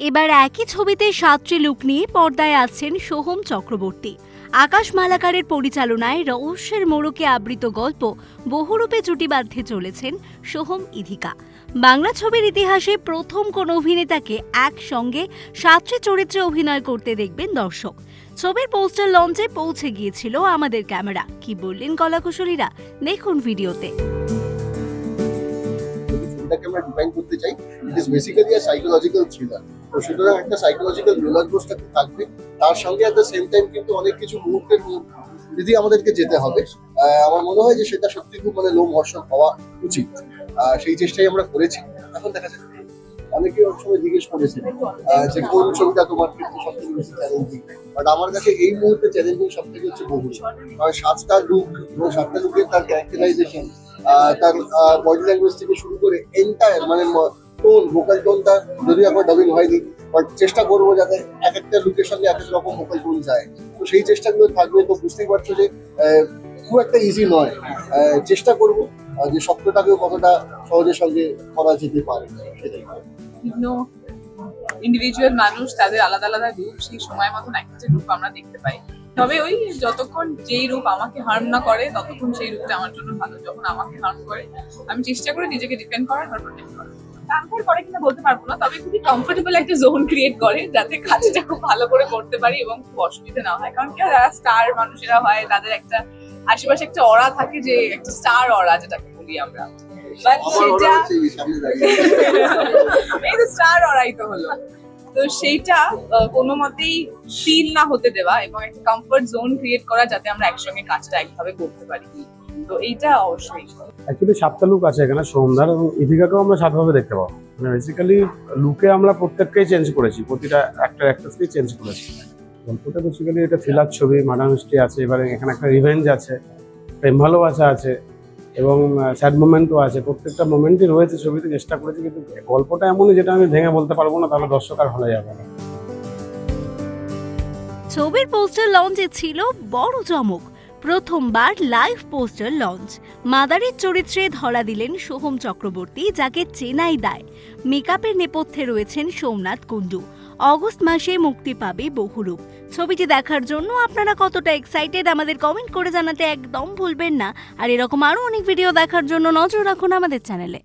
এবার একই ছবিতে সাতটি লুক নিয়ে পর্দায় আসছেন সোহম চক্রবর্তী। আকাশ মালাকারের পরিচালনায় রহস্যের মোড়কে আবৃত গল্প বহুরূপে জুটি বাঁধতে চলেছেন সোহম ইধিকা। বাংলা ছবির ইতিহাসে প্রথম কোন অভিনেতাকে একসঙ্গে সাতটি চরিত্রে অভিনয় করতে দেখবেন দর্শক। ছবির পোস্টার লঞ্চে পৌঁছে গিয়েছিল আমাদের ক্যামেরা। কি বললেন কলাকুশলীরা? দেখুন ভিডিওতে। ছবিটাকে আমরা ডিফাইন করতে চাই it is basically a psychological thriller তো সুতরাং একটা সাইকোলজিক্যাল রোলার কোস্টার থাকবে। তার সঙ্গে অ্যাট দ্য সেম টাইম কিন্তু অনেক কিছু মুহূর্তের যদি আমাদেরকে যেতে হবে আমার মনে হয় যে সেটা সত্যি খুব মানে লোমহর্ষণ হওয়া উচিত। সেই চেষ্টাই আমরা করেছি। এখন দেখা যাচ্ছে অনেকে ওর সময় জিজ্ঞেস করেছে যে কোন ছবিটা তোমার ক্ষেত্রে সব থেকে বেশি চ্যালেঞ্জিং বাট আমার কাছে এই মুহূর্তে চ্যালেঞ্জিং সব থেকে হচ্ছে বহু কারণ সাতটা লুক এবং সাতটা লুকের তার ক্যারেক্টারাইজেশন তার বডি ল্যাঙ্গুয়েজ থেকে শুরু করে এন্টায়ার মানে টোন ভোকাল টোনটা যদি একবার ডাবিং হয়নি বাট চেষ্টা করব যাতে এক একটা লুকের সঙ্গে এক এক রকম ভোকাল টোন যায়। তো সেই চেষ্টাগুলো থাকবে, তো বুঝতেই পারছ যে খুব একটা ইজি নয়। চেষ্টা করব যে শব্দটাকেও কতটা সহজের সঙ্গে করা যেতে পারে ইন্ডিভিজুয়াল মানুষ তাদের আলাদা আলাদা রূপ, সেই সময় মতন একটা রূপ আমরা দেখতে পাই। তবে ওই যতক্ষণ যেই রূপ আমাকে হার্ম না করে, ততক্ষণ সেই রূপটা আমার জন্য ভালো। যখন আমাকে হার্ম করে, আমি চেষ্টা করি নিজেকে ডিপেন্ড করার বা প্রোটেক্ট করার। ট্রান্সফার করে কিনা বলতে পারব না, তবে খুবই কমফোর্টেবল একটা জোন ক্রিয়েট করে, যাতে কাজটা খুব ভালো করে করতে পারি এবং খুব অসুবিধা না হয়। কারণ কি যারা স্টার মানুষেরা হয়, তাদের একটা আশেপাশে একটা অরা থাকে যে একটা স্টার অরা যেটাকে বলি আমরা। বাট সেটা এই তো স্টার অরাই তো হলো। তো সেইটা কোনো মতেই ফিল না হতে দেওয়া এবং একটা কমফর্ট জোন ক্রিয়েট করা যাতে আমরা একসঙ্গে কাজটা একভাবে করতে পারি। তো এইটা অবশ্যই। অ্যাকচুয়ালি সাতটা লুক আছে এখানে সোমদার এবং ইদিকাকেও আমরা সাতভাবে দেখতে পাবো। মানে বেসিক্যালি লুকে আমরা প্রত্যেককেই চেঞ্জ করেছি প্রতিটা অ্যাক্টার অ্যাক্ট্রেসকেই চেঞ্জ করেছি। গল্পটা বেসিক্যালি এটা থ্রিলার ছবি মার্ডার মিস্ট্রি আছে, এবারে এখানে একটা রিভেঞ্জ আছে প্রেম ভালোবাসা আছে এবং স্যাড মোমেন্টও আছে। প্রত্যেকটা মোমেন্টই রয়েছে ছবিতে, চেষ্টা করেছি, কিন্তু গল্পটা এমনই যেটা আমি ভেঙে বলতে পারব না, তাহলে দর্শক আর হলে যাবে না। ছবির পোস্টার লঞ্চে ছিল বড় চমক। প্রথমবার লাইভ পোস্টার লঞ্চ মাদারের চরিত্রে ধরা দিলেন সোহম চক্রবর্তী, যাকে চেনাই দায়। মেকআপের নেপথ্যে রয়েছেন সোমনাথ কুণ্ডু। অগস্ট মাসে মুক্তি পাবে বহুরূপ। ছবিটি দেখার জন্য আপনারা কতটা এক্সাইটেড আমাদের কমেন্ট করে জানাতে একদম ভুলবেন না। আর এরকম আরও অনেক ভিডিও দেখার জন্য নজর রাখুন আমাদের চ্যানেলে